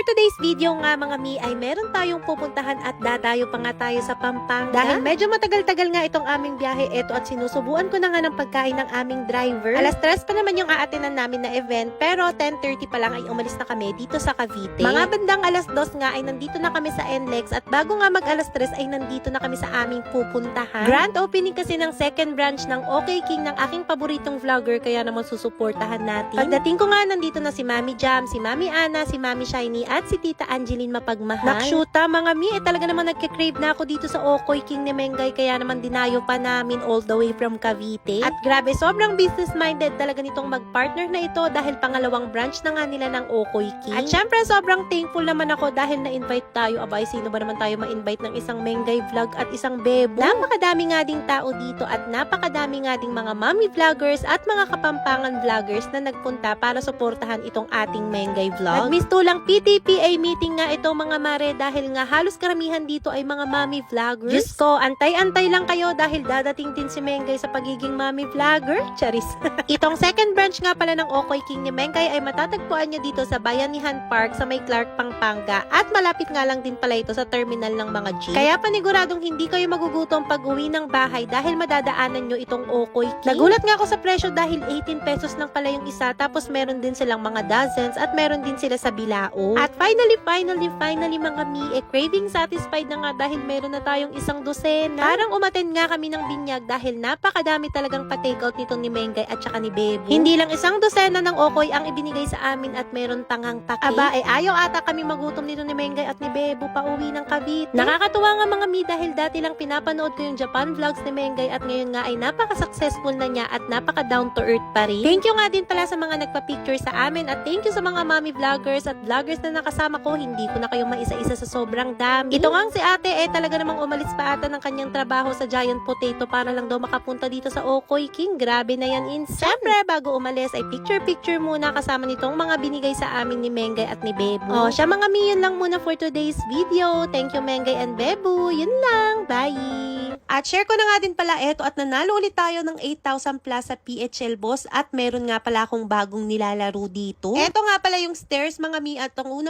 for today's video nga mga mi ay meron tayong pupuntahan at dadayo pa nga tayo sa Pampanga. Dahil medyo matagal-tagal nga itong aming biyahe eto at sinusubuan ko na nga ng pagkain ng aming driver. Alas 3 pa naman yung aatinan namin na event pero 10.30 pa lang ay umalis na kami dito sa Cavite. Mga bandang alas 2 nga ay nandito na kami sa NLEX at bago nga mag alas 3 ay nandito na kami sa aming pupuntahan. Grand opening kasi ng second branch ng OK King ng aking paboritong vlogger kaya naman susuportahan natin. Pagdating ko nga nandito na si Mami Jam, si Mami Ana, si Mami Shiny at si Tita Angeline mapagmahal. Nakshuta mga mi, eh talaga naman nagke-crave na ako dito sa Okoy King ni Mengay kaya naman dinayo pa namin all the way from Cavite. At grabe, sobrang business-minded talaga nitong mag-partner na ito dahil pangalawang branch na nga nila ng Okoy King. At syempre, sobrang thankful naman ako dahil na-invite tayo. Abay, sino ba naman tayo ma-invite ng isang Mengay vlog at isang Bebo? Napakadami nga ding tao dito at napakadami nga ding mga mommy vloggers at mga kapampangan vloggers na nagpunta para suportahan itong ating Mengay vlog. Nag-miss to lang PTPA meeting nga ito mga mare dahil nga halos karamihan dito ay mga mommy vloggers. Diyos ko, antay-antay lang kayo dahil dadating din si Mengay sa pagiging mommy vlogger. Charis. Itong second branch nga pala ng Okoy King ni Mengay ay matatagpuan nyo dito sa Bayanihan Park sa may Clark, Pampanga at malapit nga lang din pala ito sa terminal ng mga jeep. Kaya paniguradong hindi kayo magugutom pag uwi ng bahay dahil madadaanan nyo itong Okoy King. Nagulat nga ako sa presyo dahil 18 pesos lang pala yung isa tapos meron din silang mga dozens at meron din sila sa Bilao. At finally, finally, finally mga mi, eh, craving satisfied na nga dahil meron na tayong isang dosena. Parang umaten nga kami ng binyag dahil napakadami talagang pa-takeout nitong ni Mengay at saka ni Bebo. Hindi lang isang dosena ng Okoy ang ibinigay sa amin at meron tangang paki. Aba, eh ayaw ata kami magutom nito ni Mengay at ni Bebo pa uwi ng Cavite. Nakakatuwa nga mga mi dahil dati lang pinapanood ko yung Japan vlogs ni Mengay at ngayon nga ay napaka-successful na niya at napaka-down to earth pa rin. Thank you nga din pala sa mga nagpa-picture sa amin at thank you sa mga mommy vloggers at vloggers na nakasama ko. Hindi ko na kayo maisa-isa sa sobrang dami. Ito nga si ate eh talaga namang umalis pa ata ng kanyang trabaho sa Giant Potato para lang daw makapunta dito sa Okoy King. Grabe na yan in. Siyempre, bago umalis ay picture-picture muna kasama nitong mga binigay sa amin ni Mengay at ni Bebo. Oh, siya mga mi, yun lang muna for today's video. Thank you Mengay and Bebo. Yun lang. Bye! At share ko na nga din pala eto at nanalo ulit tayo ng 8,000 plus sa PHL Boss at meron nga pala akong bagong nilalaro dito. Eto nga pala yung stairs mga mi at ang una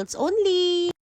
adults only.